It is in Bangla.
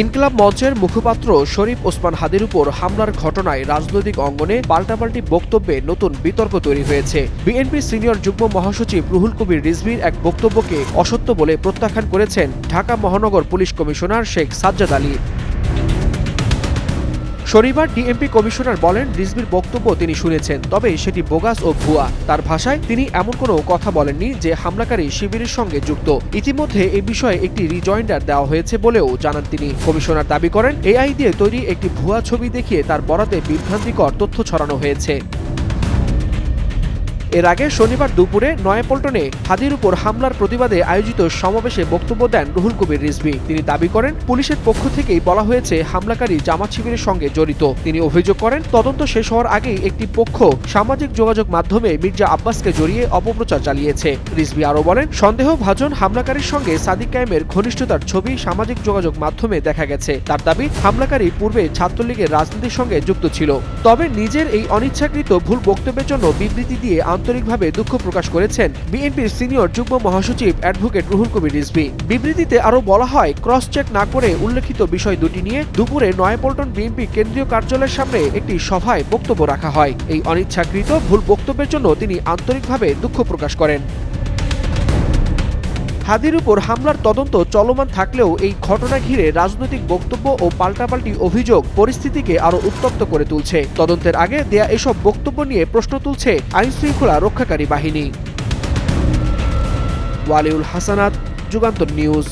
ইনকিলাব মঞ্চের মুখপাত্র শরীফ ওসমান হাদির উপর হামলার ঘটনায় রাজনৈতিক অঙ্গনে পাল্টাপাল্টি বক্তব্যে নতুন বিতর্ক তৈরি হয়েছে। বিএনপি সিনিয়র যুগ্ম মহাসচিব রুহুল কবির রিজভির এক বক্তব্যকে অসত্য বলে প্রত্যাখ্যান করেছেন ঢাকা মহানগর পুলিশ কমিশনার শেখ সাজ্জাদ আলী। শনিবার ডিএমপি কমিশনার বলেন রিজবির বক্তব্য তিনি শুনেছেন, তবে সেটি বোগাস ও ভুয়া। তার ভাষায় তিনি এমন কোনো কথা বলেননি যে হামলাকারী শিবিরের সঙ্গে যুক্ত। ইতিমধ্যে এ বিষয়ে একটি রিজয়েন্ডার দেওয়া হয়েছে বলেও জানান তিনি। কমিশনার দাবি করেন, এআই দিয়ে তৈরি একটি ভুয়া ছবি দেখিয়ে তার বরাতে বিভ্রান্তিকর তথ্য ছড়ানো হয়েছে। এর আগে শনিবার দুপুরে নয়াপল্টনে হাদির উপর হামলার প্রতিবাদে আয়োজিত সমাবেশে বক্তব্য দেন রুহুল কবির রিজভি। তিনি দাবি করেন, পুলিশের পক্ষ থেকেই বলা হয়েছে, হামলাকারী জামাত শিবিরের সঙ্গে জড়িত। তিনি অভিযোগ করেন, তদন্ত শেষ হওয়ার আগেই একটি পক্ষ সামাজিক যোগাযোগ মাধ্যমে মির্জা আব্বাসকে জড়িয়ে অপপ্রচার চালিয়েছে। রিজভি আরও বলেন, সন্দেহভাজন হামলাকারীর সঙ্গে সাদিক কায়েমের ঘনিষ্ঠতার ছবি সামাজিক যোগাযোগ মাধ্যমে দেখা গেছে। তার দাবি, হামলাকারী পূর্বে ছাত্রলীগের রাজনীতির সঙ্গে যুক্ত ছিল। তবে নিজের এই অনিচ্ছাকৃত ভুল বক্তব্যের জন্য বিবৃতি দিয়ে আন্তরিকভাবে দুঃখ প্রকাশ করেছেন বিএনপির সিনিয়র যুগ্ম মহাসচিব অ্যাডভোকেট রুহুল কবির রিজভি। বিবৃতিতে আরও বলা হয় ক্রস চেক না করে উল্লেখিত বিষয় দুটি নিয়ে দুপুরে নয়াপল্টন বিএনপি কেন্দ্রীয় কার্যালয়ের সামনে একটি সভায় বক্তব্য রাখা হয়। এই অনিচ্ছাকৃত ভুল বক্তব্যের জন্য তিনি আন্তরিকভাবে দুঃখ প্রকাশ করেন। হাদির উপর হামলার তদন্ত চলমান থাকলেও এই ঘটনা ঘিরে রাজনৈতিক বক্তব্য ও পাল্টাপাল্টি অভিযোগ পরিস্থিতিকে আরও উত্তপ্ত করে তুলছে। তদন্তের আগে দেয়া এসব বক্তব্য নিয়ে প্রশ্ন তুলছে আইনশৃঙ্খলা রক্ষাকারী বাহিনী। ওয়ালিউল হাসানাত, যুগান্তর নিউজ।